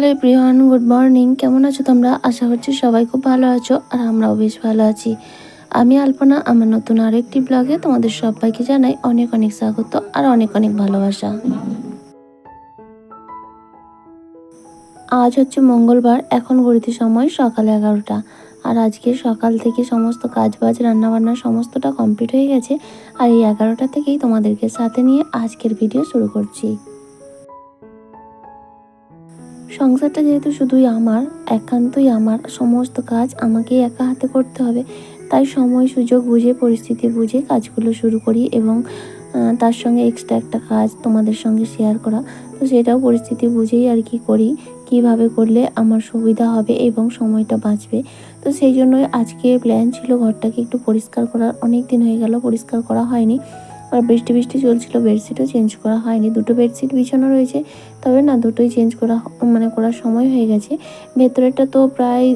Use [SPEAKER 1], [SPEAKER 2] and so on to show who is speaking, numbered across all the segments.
[SPEAKER 1] Hello প্রিয়ন good morning. কেমন আছো তোমরা? আশা করছি সবাই খুব ভালো আছো আর আমরাও বেশ ভালো আছি। আমি আলপনা, আমার নতুন আরেকটি ব্লগে তোমাদের সবাইকে জানাই অনেক অনেক স্বাগত আর অনেক অনেক ভালোবাসা। আজ হচ্ছে মঙ্গলবার, এখন ঘড়িতে সময় সকাল এগারোটা। আর আজকে সকাল থেকে সমস্ত কাজ বাজ রান্নাবান্না সমস্তটা কমপ্লিট হয়ে গেছে। আর এই এগারোটা থেকেই তোমাদেরকে সাথে নিয়ে আজকের ভিডিও শুরু করছি। সংসারটা যেহেতু শুধুই আমার, একান্তই আমার, সমস্ত কাজ আমাকেই একা হাতে করতে হবে। তাই সময়, সুযোগ বুঝে, পরিস্থিতি বুঝে কাজগুলো শুরু করি এবং তার সঙ্গে এক্সট্রা একটা কাজ তোমাদের সঙ্গে শেয়ার করা। তো সেটাও পরিস্থিতি বুঝেই আর কি করি, কীভাবে করলে আমার সুবিধা হবে এবং সময়টা বাঁচবে। তো সেই জন্যই আজকে প্ল্যান ছিল ঘরটাকে একটু পরিষ্কার করার অনেক দিন হয়ে গেল পরিষ্কার করা হয়নি। আর বৃষ্টি বৃষ্টি চলছিল, বেডশিটও চেঞ্জ করা হয়নি। দুটো বেডশিট বিছানো রয়েছে, তবে না, দুটোই চেঞ্জ করা মানে করার সময় হয়ে গেছে। ভেতরেরটা তো প্রায়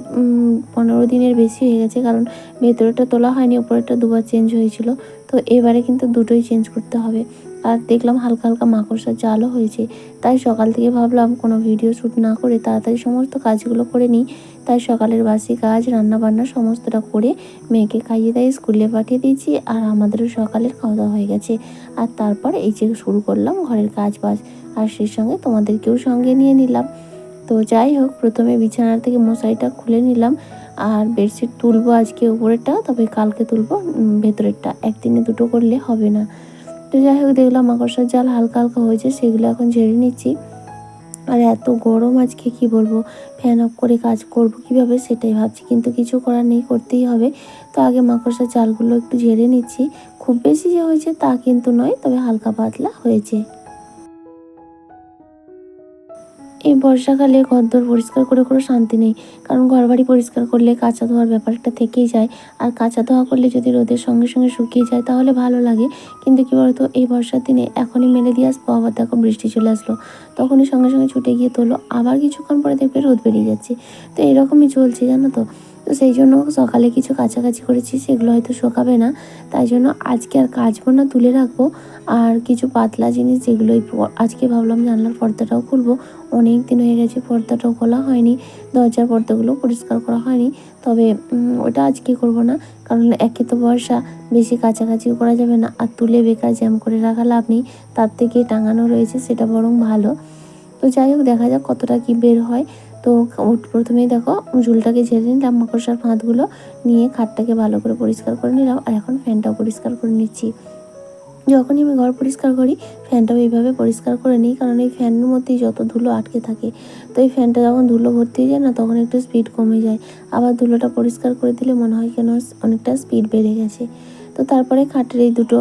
[SPEAKER 1] পনেরো দিনের বেশি হয়ে গেছে, কারণ ভেতরেরটা তোলা হয়নি উপরেরটা দুবার চেঞ্জ হয়েছিল। তো এবারে কিন্তু দুটোই চেঞ্জ করতে হবে। আর দেখলাম হালকা হালকা মাকড়সার জালও হয়েছে। তাই সকাল থেকে ভাবলাম কোনো ভিডিও শ্যুট না করে তাড়াতাড়ি সমস্ত কাজগুলো করে নিই। তাই সকালের বাসি কাজ রান্না বান্না সমস্তটা করে মেয়েকে খাইয়ে দিয়ে, স্কুলে পাঠিয়ে দিয়েছি আর আমাদেরও সকালের খাওয়া দাওয়া হয়ে গেছে। আর তারপর এই যে শুরু করলাম ঘরের কাজ বাজ আর সেই সঙ্গে তোমাদেরকেও সঙ্গে নিয়ে নিলাম। তো যাই হোক, প্রথমে বিছানার থেকে মশারিটা খুলে নিলাম। আর বেডশিট তুলবো আজকে উপরেরটা, তবে কালকে তুলবো ভেতরেরটা। একদিনে দুটো করলে হবে না। তো যাই হোক, দেখলাম মাকড়সার জাল হালকা হালকা হয়েছে, সেগুলো এখন ঝেড়ে নিচ্ছি। আর এত গরম আজকে কি বলব? ফ্যান অফ করে কাজ করব কীভাবে সেটাই ভাবছি, কিন্তু কিছু করার নেই, করতেই হবে। তো আগে মাকড়সার চালগুলো একটু ঝেড়ে নিচ্ছি। খুব বেশি যে হয়েছে তা কিন্তু নয়, তবে হালকা পাতলা হয়েছে। এই বর্ষাকালে ঘরদোর পরিষ্কার করে কোনো শান্তি নেই। কারণ ঘর বাড়ি পরিষ্কার করলে কাঁচা ধোয়ার ব্যাপারটা থেকেই যায়। আর কাঁচা ধোয়া করলে যদি রোদের সঙ্গে সঙ্গে শুকিয়ে যায় তাহলে ভালো লাগে। কিন্তু কী বলতো, এই বর্ষার দিনে এখনই মেলে দিয়ে আসব আবার দেখো বৃষ্টি চলে আসলো। তখনই সঙ্গে সঙ্গে ছুটে গিয়ে তোলো। আবার কিছুক্ষণ পরে দেখবে রোদ বেরিয়ে যাচ্ছে। তো এরকমই চলছে জানো তো। তো সেই জন্য সকালে কিছু কাছাকাছি করেছি, সেগুলো হয়তো শোকাবে না। তাই জন্য আজকে আর কাচবো না, তুলে রাখব। আর কিছু পাতলা জিনিস যেগুলোই আজকে ভাবলাম জানলার পর্দাটাও খুলবো। অনেক দিন হয়ে গেছে পর্দাটাও খোলা হয়নি, দরজার পর্দাগুলো পরিষ্কার করা হয়নি। তবে ওটা আজকে করব না, কারণ একে তো বর্ষা, বেশি কাছাকাছিও করা যাবে না। আর তুলে বেকার জ্যাম করে রাখা লাভ নেই, তার থেকে টাঙানো রয়েছে, সেটা বরং ভালো। তো যাই হোক, দেখা যাক কতটা কি বের হয়। তো প্রথমেই দেখো ঝুলটাকে ঝেড়ে নিলাম, মাকড়সার ফাঁদগুলো নিয়ে খাটটাকে ভালো করে পরিষ্কার করে নিলাম, আর এখন ফ্যানটাও পরিষ্কার করে নিচ্ছি। যখনই আমি ঘর পরিষ্কার করি, ফ্যানটাও এইভাবে পরিষ্কার করে নিই, কারণ এই ফ্যানের মধ্যেই যত ধুলো আটকে থাকে, তো এই ফ্যানটা যখন ধুলো ভর্তি হয়ে যায় না, তখন একটু স্পিড কমে যায়। আবার ধুলোটা পরিষ্কার করে দিলে মনে হয় কেন অনেকটা স্পিড বেড়ে গেছে। তো তারপরে খাটের এই দুটো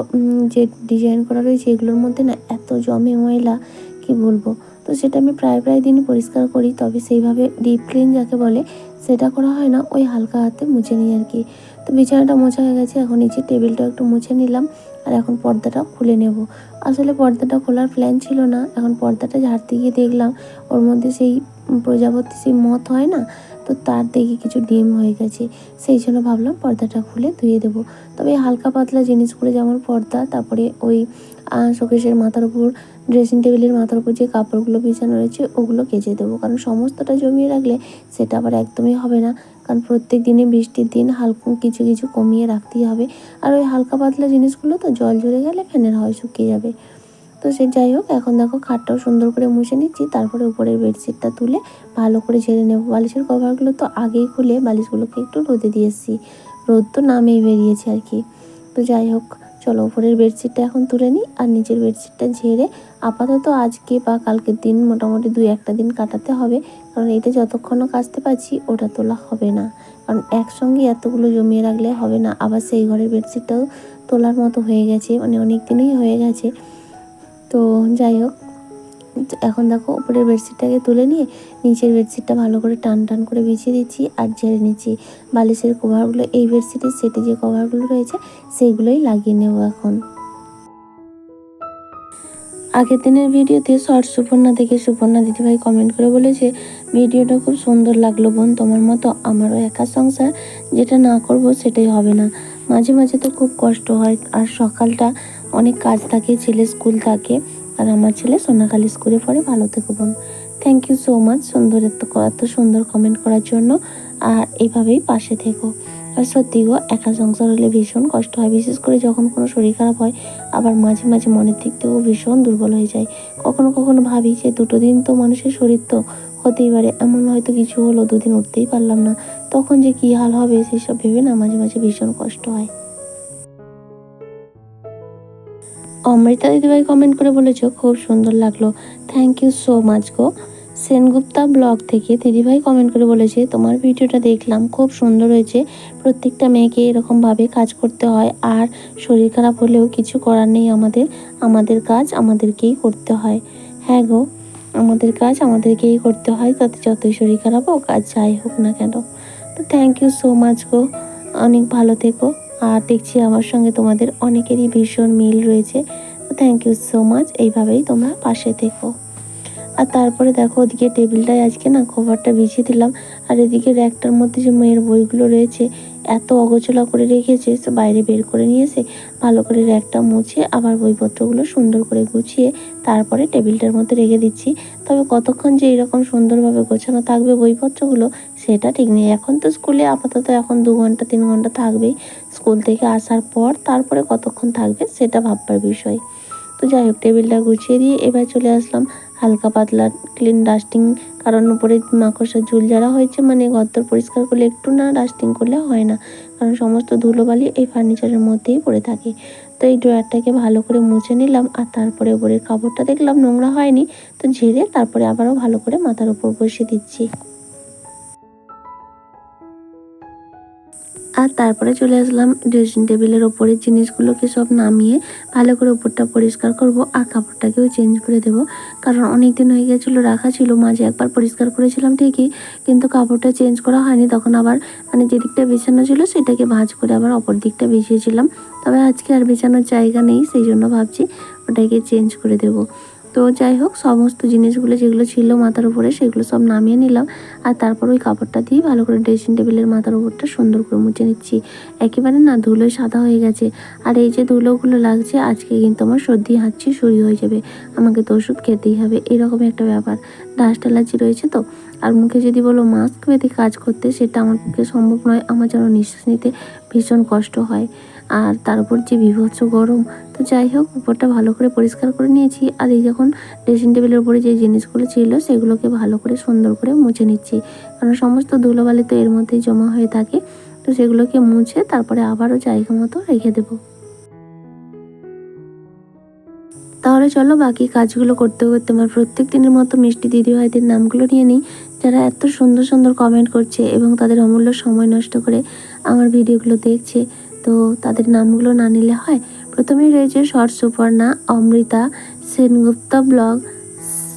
[SPEAKER 1] যে ডিজাইন করা রয়েছে, এগুলোর মধ্যে না এত জমে ময়লা, কি বলব? তো সেটা আমি প্রায় প্রায় দিন পরিষ্কার করি, তবে সেইভাবে ডিপ ক্লিন যাকে বলে, সেটা করা হয় না, ওই হালকা হাতে মুছে নিই আর কি। তো বিছানাটা মোছা হয়ে গেছে, এখন নিচে টেবিলটা একটু মুছে নিলাম, আর এখন পর্দাটা খুলে নেব। আসলে পর্দাটা খোলার প্ল্যান ছিল না, এখন পর্দাটা ঝাড়তে গিয়ে দেখলাম, ওর মধ্যে সেই প্রজাপতি, সেই মত হয় না তার দেখে কিছু ডিম হয়ে গেছে। সেই জন্য ভাবলাম পর্দাটা খুলে ধুয়ে দেবো। তবে হালকা পাতলা জিনিসগুলো যেমন পর্দা, তারপরে ওই শোকেশের মাথার উপর ড্রেসিং টেবিলের মাথার উপর যে কাপড়গুলো বিছানো রয়েছে, ওগুলো কেচে দেবো। কারণ সমস্তটা জমিয়ে রাখলে সেটা আবার একদমই হবে না। কারণ প্রত্যেক দিনে বৃষ্টির দিন হালকা, কিছু কিছু কমিয়ে রাখতেই হবে। আর ওই হালকা পাতলা জিনিসগুলো তো জল ঝরে গেলে ফ্যানের হয় শুকিয়ে যাবে। তো সে যাই হোক, এখন দেখো খাটটাও সুন্দর করে মুছে নিচ্ছি। তারপরে উপরের বেডশিটটা তুলে ভালো করে ঝেড়ে নেব। বালিশের কভারগুলো তো আগেই খুলে বালিশগুলোকে একটু রোদে দিয়েছি রোদ তো নামেই বেরিয়েছে আর কি। তো যাই হোক, চলো উপরের বেডশিটটা এখন তুলে নিই আর নিচের বেডশিটটা ঝেড়ে আপাতত আজকে বা কালকের দিন মোটামুটি দুই একটা দিন কাটাতে হবে। কারণ এটা যতক্ষণও কাচতে পারছি, ওটা তোলা হবে না। কারণ একসঙ্গে এতগুলো জমিয়ে রাখলে হবে না। আবার সেই ঘরের বেডশিটটাও তোলার মতো হয়ে গেছে মানে অনেক দিনই হয়ে গেছে। তো যাই হোক, এখন দেখো উপরের বেডশিটটাকে তুলে নিয়ে নিচের বেডশিটটা ভালো করে টান টান করে বিছিয়ে দিচ্ছি আর ঝেড়ে নিচ্ছি। বালিশের কভারগুলো এই বেডশিটের সেটে যে কভারগুলো রয়েছে, সেইগুলোই লাগিয়ে নেব এখন। আগের দিনের ভিডিওতে শর্ট সুপর্ণা দেখে সুপর্ণা দিদিভাই কমেন্ট করে বলেছে, ভিডিওটা খুব সুন্দর লাগল বোন, তোমার মতো আমারও একা সংসার, যেটা না করব সেটাই হবে না। মাঝে মাঝে তো খুব কষ্ট হয়, আর সকালটা অনেক কাজ থাকে ছেলে স্কুল থাকে, আর আমার ছেলে সোনাখালি স্কুলে পড়ে, ভালো থেকে বোন। থ্যাংক ইউ সো মাচ সুন্দর এত সুন্দর কমেন্ট করার জন্য। আর এইভাবেই পাশে থেকো। আর সত্যি গো, একা সংসার হলে ভীষণ কষ্ট হয়। বিশেষ করে যখন কোনো শরীর খারাপ হয়, আবার মাঝে মাঝে মনের দিক থেকেও ভীষণ দুর্বল হয়ে যায়। কখনো কখনো ভাবি যে দুটো দিন তো মানুষের শরীর তো হতেই পারে, এমন হয়তো কিছু হলো, দুদিন উঠতেই পারলাম না। তখন যে কী হাল হবে, সেসব ভেবে না মাঝে মাঝে ভীষণ কষ্ট হয়। অমৃতা দিদিভাই কমেন্ট করে বলেছ, খুব সুন্দর লাগল। থ্যাংক ইউ সো মাচ গো। সেনগুপ্তা ব্লগ থেকে দিদিভাই কমেন্ট করে বলেছে, তোমার ভিডিওটা দেখলাম, খুব সুন্দর হয়েছে। প্রত্যেকটা মেয়েকে এরকমভাবে কাজ করতে হয়, আর শরীর খারাপ হলেও কিছু করার নেই আমাদের। আমাদের কাজ আমাদেরকেই করতে হয়। হ্যাঁ গো, আমাদের কাজ আমাদেরকেই করতে হয়, তাতে যতই শরীর খারাপ হোক আর যাই হোক না কেন। তো থ্যাংক ইউ সো মাচ গো। অনেক ভালো থেকো। আর দেখছি আমার সঙ্গে তোমাদের অনেকেরই ভীষণ মিল রয়েছে। থ্যাংক ইউ সো মাচ এইভাবেই তোমরা পাশে থেকো। আর তারপরে দেখো, ওদিকে টেবিলটায় আজকে না কভারটা বিছিয়ে দিলাম। আর এদিকে র্যাকটার মধ্যে যে মেয়ের বইগুলো রয়েছে, এত অগোছলা করে রেখেছে বাইরে বের করে নিয়ে এসে ভালো করে র্যাকটা মুছে আবার বইপত্রগুলো সুন্দর করে গুছিয়ে তারপরে টেবিলটার মধ্যে রেখে দিচ্ছি। তবে কতক্ষণ যে এরকম সুন্দরভাবে গোছানো থাকবে বইপত্রগুলো, সেটা ঠিক নেই। এখন তো স্কুলে আপাতত এখন দু ঘণ্টা, তিন ঘণ্টা থাকবেই। স্কুল থেকে আসার পর তারপরে কতক্ষণ থাকবে সেটা ভাববার বিষয়। তো যাই হোক, টেবিলটা গুছিয়ে দিয়ে এবার চলে আসলাম হালকা পাতলা ক্লিন ডাস্টিং কারণ উপরে মাকড়সার ঝুল যারা হয়েছে মানে গদ্দর পরিষ্কার করলে একটু না ডাস্টিং করলে হয় না। কারণ সমস্ত ধুলোবালি এই ফার্নিচারের মধ্যেই পড়ে থাকে। তো এই ড্রয়ারটাকে ভালো করে মুছে নিলাম আর তারপরে উপরের কাপড়টা দেখলাম নোংরা হয়নি, তো ঝেড়ে তারপরে আবারও ভালো করে মাথার উপর বসিয়ে দিচ্ছি। আর তারপরে চলে আসলাম ড্রেসিং টেবিলের ওপরের জিনিসগুলোকে সব নামিয়ে ভালো করে উপরটা পরিষ্কার করব আর কাপড়টাকেও চেঞ্জ করে দেব। কারণ অনেক দিন হয়ে গেছিল, রাখা ছিল, মাঝে একবার পরিষ্কার করেছিলাম ঠিকই, কিন্তু কাপড়টা চেঞ্জ করা হয়নি। তখন আবার মানে যে দিকটা বিছানো ছিল সেটাকে ভাঁজ করে আবার অপর দিকটা বিছিয়েছিলাম তবে আজকে আর বিছানোর জায়গা নেই, সেই জন্য ভাবছি ওটাকে চেঞ্জ করে দেবো। তো যাই হোক, সমস্ত জিনিসগুলো যেগুলো ছিল মাথার উপরে, সেগুলো সব নামিয়ে নিলাম। আর তারপর ওই কাপড়টা দিয়ে ভালো করে ড্রেসিং টেবিলের মাথার উপরটা সুন্দর করে মুছে নিচ্ছি। একেবারে না ধুলোয় সাদা হয়ে গেছে। আর এই যে ধুলোগুলো লাগছে, আজকে কিন্তু আমার সর্দি হাঁচি শুরু হয়ে যাবে। আমাকে তো ওষুধ খেতেই হবে, এরকম একটা ব্যাপার। ডাস্ট অ্যালার্জি রয়েছে তো? আর মুখে যদি বলো মাস্ক বেঁধে কাজ করতে, সেটা আমার পক্ষে সম্ভব নয়। আমার যেন নিঃশ্বাস নিতে ভীষণ কষ্ট হয়। আর তার উপর যে বিভৎস গরম তো যাই হোক, উপরটা ভালো করে পরিষ্কার করে নিয়েছি। আর এই যখন ড্রেসিং টেবিলের উপরে যে জিনিসগুলো ছিল, সেগুলোকে ভালো করে সুন্দর করে মুছে নিচ্ছি। কারণ সমস্ত ধুলোবালি তো এর মধ্যেই জমা হয়ে থাকে। তো সেগুলোকে মুছে তারপরে আবারও জায়গা মতো রেখে দেবো। তাহলে চলো বাকি কাজগুলো করতে করতে আমার প্রত্যেক দিনের মতো মিষ্টি দিদিভাইদের নামগুলো নিয়ে নিই। যারা এত সুন্দর সুন্দর কমেন্ট করছে এবং তাদের অমূল্য সময় নষ্ট করে আমার ভিডিওগুলো দেখছে। তো তাদের নামগুলো না নিলে হয়? প্রথমেই রয়েছে short Suparna, Amrita, Sengupta blog,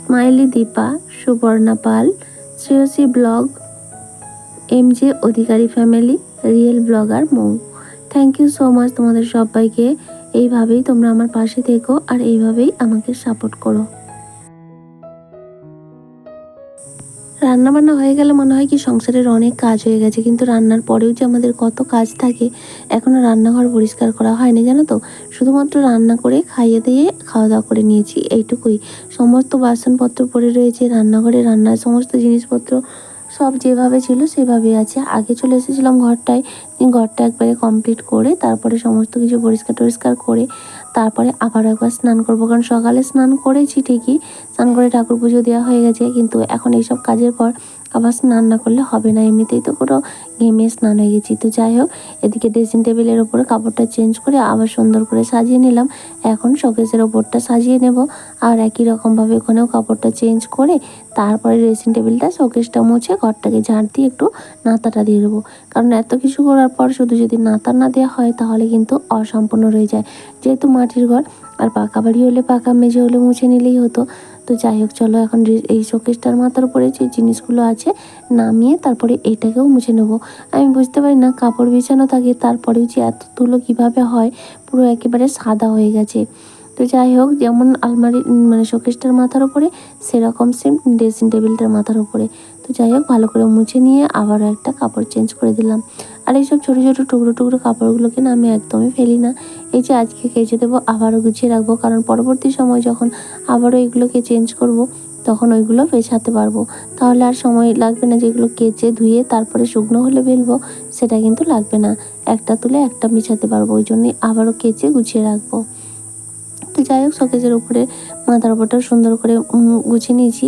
[SPEAKER 1] smiley Dipa, Suparna Pal, Shreyasi blog M J Adhikari family, real blogger Mou. Thank you so much তোমাদের সবাইকে। এইভাবেই তোমরা আমার পাশে থেকো আর এইভাবেই আমাকে সাপোর্ট করো। রান্না বান্না হয়ে গেলে মনে হয় কি সংসারের অনেক কাজ হয়ে গেছে, কিন্তু রান্নার পরেও যে আমাদের কত কাজ থাকে এখনও রান্নাঘর পরিষ্কার করা হয়নি, জানো তো? শুধুমাত্র রান্না করে খাইয়ে দিয়ে খাওয়া দাওয়া করে নিয়েছি, এইটুকুই। সমস্ত বাসনপত্র পড়ে রয়েছে, রান্নাঘরে রান্নার সমস্ত জিনিসপত্র সব যেভাবে ছিল সেভাবেই আছে। আগে চলে এসেছিলাম ঘরটায় ঘরটা একবারে কমপ্লিট করে, তারপরে সমস্ত কিছু পরিষ্কার টরিষ্কার করে, তারপরে আবার একবার স্নান করব। কারণ সকালে স্নান করেছি ঠিকই, স্নান করে ঠাকুর পুজো দেওয়া হয়ে গেছে, কিন্তু এখন এইসব কাজের পর আবার স্নান না করলে হবে না। এমনিতেই তো পুরো ঘেমে স্নান হয়ে গেছি। তো যাই হোক, এদিকে ড্রেসিং টেবিলের ওপরে কাপড়টা চেঞ্জ করে আবার সুন্দর করে সাজিয়ে নিলাম। এখন শোকেসের ওপরটা সাজিয়ে নেব। আর একই রকমভাবে ওখানেও কাপড়টা চেঞ্জ করে তারপরে ড্রেসিং টেবিলটা শোকেসটা মুছে ঘরটাকে ঝাড় দিয়ে একটু নাতাটা দিয়ে দেবো। কারণ এত কিছু করার পর শুধু যদি নাতা না দেওয়া হয় তাহলে কিন্তু অসম্পূর্ণ রয়ে যায়। যেহেতু মাটির ঘর, আর পাকা বাড়ি হলে পাকা মেঝে হলে মুছে নিলেই হতো। তো যাই হোক, চলো এখন এই শোকেসটার মাথার উপরে যে জিনিসগুলো আছে নামিয়ে তারপরে এটাকেও মুছে নেব। আমি বুঝতে পারি না কাপড় বিছানো থাকে, তারপরেও যে এত তুলো কীভাবে হয়, পুরো একেবারে সাদা হয়ে গেছে। তো যাই হোক, যেমন আলমারি মানে শোকেসটার মাথার উপরে, সেরকম সেম ড্রেসিং টেবিলটার মাথার উপরে। তো যাই হোক, ভালো করে মুছে নিয়ে আবারও একটা কাপড় চেঞ্জ করে দিলাম। আর এইসব ছোটো ছোটো টুকরো টুকরো কাপড়গুলোকে না আমি একদমই ফেলি না। এই যে আজকে কেচে দেবো, আবারও গুছিয়ে রাখব। কারণ পরবর্তী সময় যখন আবারও এগুলোকে চেঞ্জ করব, তখন ওইগুলো পেছাতে পারব। তাহলে আর সময় লাগবে না যেগুলো কেচে ধুয়ে তারপরে শুকনো হলে বেলবো সেটা কিন্তু লাগবে না। একটা তুলে একটা বিছাতে পারব, ওই জন্যই আবারও কেচে গুছিয়ে রাখব। তো যাই হোক, শোকেজের উপরে মাথার ওপরটাও সুন্দর করে গুছিয়ে নিয়েছি।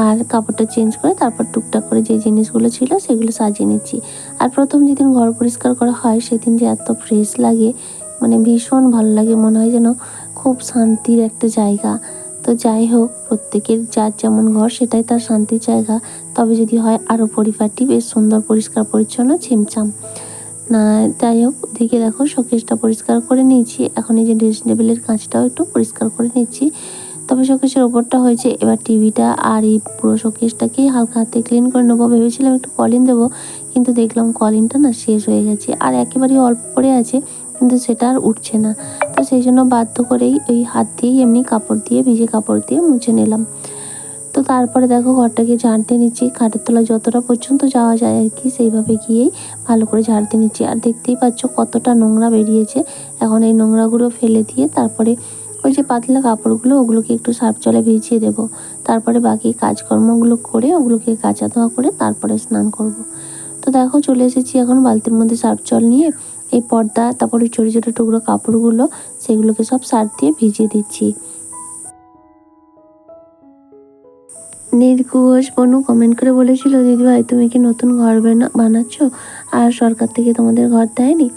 [SPEAKER 1] আর কাপড়টা চেঞ্জ করে তারপর টুকটাক করে যে জিনিসগুলো ছিল সেগুলো সাজিয়ে নিচ্ছি। আর প্রথম যেদিন ঘর পরিষ্কার করা হয়, সেদিন যে এত ফ্রেশ লাগে মানে ভীষণ ভালো লাগে, মনে হয় যেন খুব শান্তির একটা জায়গা। তো যাই হোক, প্রত্যেকের যার যেমন ঘর সেটাই তার শান্তির জায়গা। তবে যদি হয় আরও পরিপাটি, বেশ সুন্দর, পরিষ্কার, পরিচ্ছন্ন ছিমছাম না, যাই হোক ওদিকে দেখো, শোকেসটা পরিষ্কার করে নিয়েছি। এখন এই যে ড্রেসিং টেবিলের কাঁচটাও একটু পরিষ্কার করে নিচ্ছি। তবে শোকেসের ওপরটা হয়েছে, এবার টিভিটা আর এই পুরো শোকেসটাকেই হালকা হাতে ক্লিন করে নেব। ভেবেছিলাম একটু কলিন দেবো, কিন্তু দেখলাম কলিনটা না শেষ হয়ে গেছে। আর একেবারেই অল্প পড়ে আছে। কিন্তু সেটা আর উঠছে না। তো সেই জন্য বাধ্য করেই ওই হাত দিয়েই এমনি কাপড় দিয়ে, ভিজে কাপড় দিয়ে মুছে নিলাম। তো তারপরে দেখো ঘরটাকে ঝাড় দিয়ে নিচ্ছি। খাটের তলা যতটা পর্যন্ত যাওয়া যায় আর কি, সেইভাবে গিয়েই ভালো করে ঝাড় দিয়ে নিচ্ছি। আর দেখতেই পাচ্ছ কতটা নোংরা বেরিয়েছে। এখন এই নোংরাগুলো ফেলে দিয়ে তারপরে ওই যে পাতলা কাপড়গুলো, ওগুলোকে একটু সার্ফ জলে ভিজিয়ে দেবো। তারপরে বাকি কাজকর্মগুলো করে ওগুলোকে কাচা ধোয়া করে তারপরে স্নান করব। তো দেখো চলে এসেছি এখন বালতির মধ্যে সার্ফ জল নিয়ে। এই পর্দা, তারপরে ছোটো ছোটো টুকরো কাপড়গুলো, সেগুলোকে সব সার দিয়ে ভিজিয়ে দিচ্ছি। নীরকু ঘোষ বনু কমেন্ট করে বলেছিল দিদিভাই তুমি কি নতুন ঘর বানা, বানাচ্ছ? আর সরকার থেকে তোমাদের ঘর দেয়নি?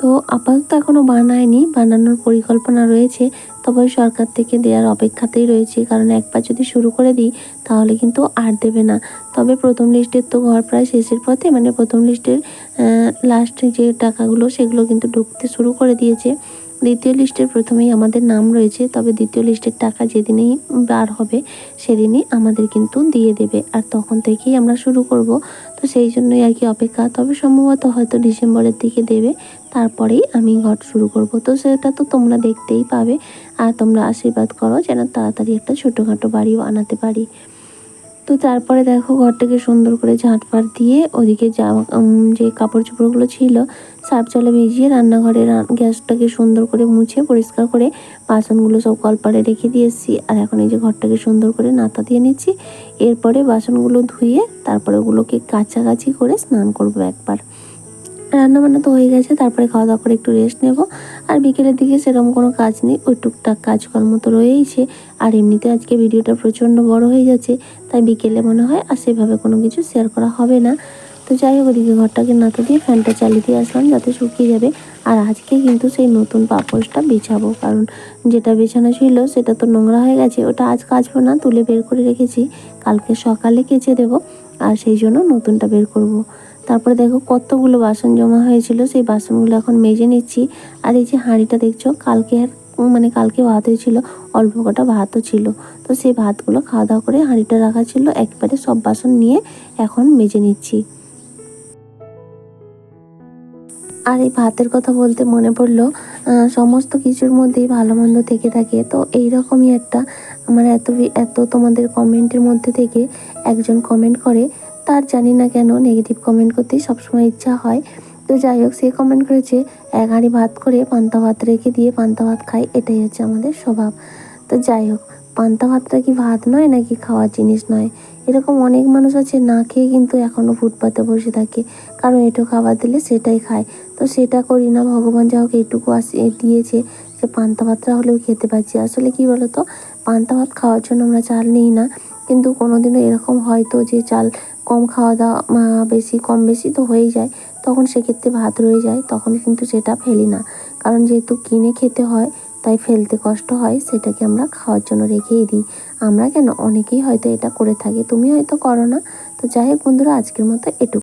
[SPEAKER 1] তো আপাতত এখনও বানায়নি, বানানোর পরিকল্পনা রয়েছে। তবে সরকার থেকে দেওয়ার অপেক্ষাতেই রয়েছে, কারণ একবার যদি শুরু করে দিই, তাহলে কিন্তু আর দেবে না। তবে প্রথম লিস্টের তো ঘর প্রায় শেষের পথে মানে প্রথম লিস্টের লাস্টে যে টাকাগুলো, সেগুলো কিন্তু ঢুকতে শুরু করে দিয়েছে। দ্বিতীয় লিস্টের প্রথমেই আমাদের নাম রয়েছে, তবে দ্বিতীয় লিস্টের টাকা যেদিনেই বার হবে, সেদিনই আমাদের কিন্তু দিয়ে দেবে। আর তখন থেকেই আমরা শুরু করব। তো সেই জন্যই আর কি অপেক্ষা। তবে সম্ভবত হয়তো ডিসেম্বরের দিকে দেবে, তারপরেই আমি ঘর শুরু করব। তো সেটা তো তোমরা দেখতেই পাবে। আর তোমরা আশীর্বাদ করো, যেন তাড়াতাড়ি একটা ছোটোখাটো বাড়িও আনাতে পারি। তো তারপরে দেখো ঘরটাকে সুন্দর করে ঝাঁটপাট দিয়ে ওদিকে জামা যে কাপড় চোপড়গুলো ছিল, সার্ফ জলে ভিজিয়ে রান্নাঘরে গ্যাসটাকে সুন্দর করে মুছে পরিষ্কার করে বাসনগুলো সব কলপাড়ে রেখে দিয়েছি আর এখন এই যে ঘরটাকে সুন্দর করে নাতা দিয়ে নিচ্ছি। এরপরে বাসনগুলো ধুয়ে তারপরে ওগুলোকে কাছাকাছি করে স্নান করব একবার। রান্না বান্না তো হয়ে গেছে, তারপরে খাওয়া দাওয়া করে একটু রেস্ট নেব। আর বিকেলের দিকে সেরকম কোনো কাজ নেই, ওই টুকটাক কাজকর্ম তো রয়েইছে। আর এমনিতে আজকে ভিডিওটা প্রচণ্ড বড় হয়ে যাচ্ছে, তাই বিকেলে মনে হয় আর সেভাবে কোনো কিছু শেয়ার করা হবে না। তো যাই হোক ওদিকে ঘরটাকে নাতা দিয়ে ফ্যানটা চালিয়ে দিয়ে আসলাম, যাতে শুকিয়ে যাবে। আর আজকে কিন্তু সেই নতুন পাপোশটা বিছাবো, কারণ যেটা বিছানো ছিল সেটা তো নোংরা হয়ে গেছে। ওটা আজ কাচবো না, তুলে বের করে রেখেছি, কালকে সকালে কেচে দেবো, আর সেই জন্য নতুনটা বের করব। তারপরে দেখো কতগুলো বাসন জমা হয়েছিল, সেই বাসনগুলো এখন মেজে নিচ্ছি। আর এই যে হাঁড়িটা দেখছ, কালকে আর মানে কালকে ভাত হয়েছিল অল্প কটা ভাতও ছিল। তো সেই ভাতগুলো খাওয়া দাওয়া করে হাঁড়িটা রাখা ছিল, একবারে সব বাসন নিয়ে এখন মেজে নিচ্ছি। আর এই ভাতের কথা বলতে মনে পড়ল সমস্ত কিছুর মধ্যেই ভালো মন্দ থেকে থাকে। তো এইরকমই একটা আমার এত এত তোমাদের কমেন্টের মধ্যে থেকে একজন কমেন্ট করে তার জানি না কেন নেগেটিভ কমেন্ট করতেই সবসময় ইচ্ছা হয়। তো যাই হোক, সে কমেন্ট করেছে, এক হাঁড়ি ভাত করে পান্তা ভাত রেখে দিয়ে পান্তা ভাত খাই, এটাই হচ্ছে আমাদের স্বভাব। তো যাই হোক, পান্তা ভাতটা কি ভাত নয় নাকি খাওয়ার জিনিস নয়? এরকম অনেক মানুষ আছে, না খেয়ে কিন্তু এখনও ফুটপাতে বসে থাকে। কারণ এটো খাবার দিলে সেটাই খায়। তো সেটা করি না, ভগবান যা হোক এইটুকু আসি দিয়েছে যে পান্তা ভাতটা হলেও খেতে পারছি। আসলে কি বলতো, পান্তা ভাত খাওয়ার জন্য আমরা চাল নিই না। কিন্তু কোনোদিনও এরকম হয়তো যে চাল কম খাওয়া দাওয়া বেশি, কম বেশি তো হয়েই যায়। তখন সেক্ষেত্রে ভাত রয়ে যায়, তখন কিন্তু সেটা ফেলি না। কারণ যেহেতু কিনে খেতে হয়, তাই ফেলতে কষ্ট হয়, সেটাকে আমরা খাওয়ার জন্য রেখেই দিই। আমরা কেন? অনেকেই হয়তো এটা করে থাকি। তুমি হয়তো করো না। তো যাই হোক বন্ধুরা, আজকের মতো এটুকু।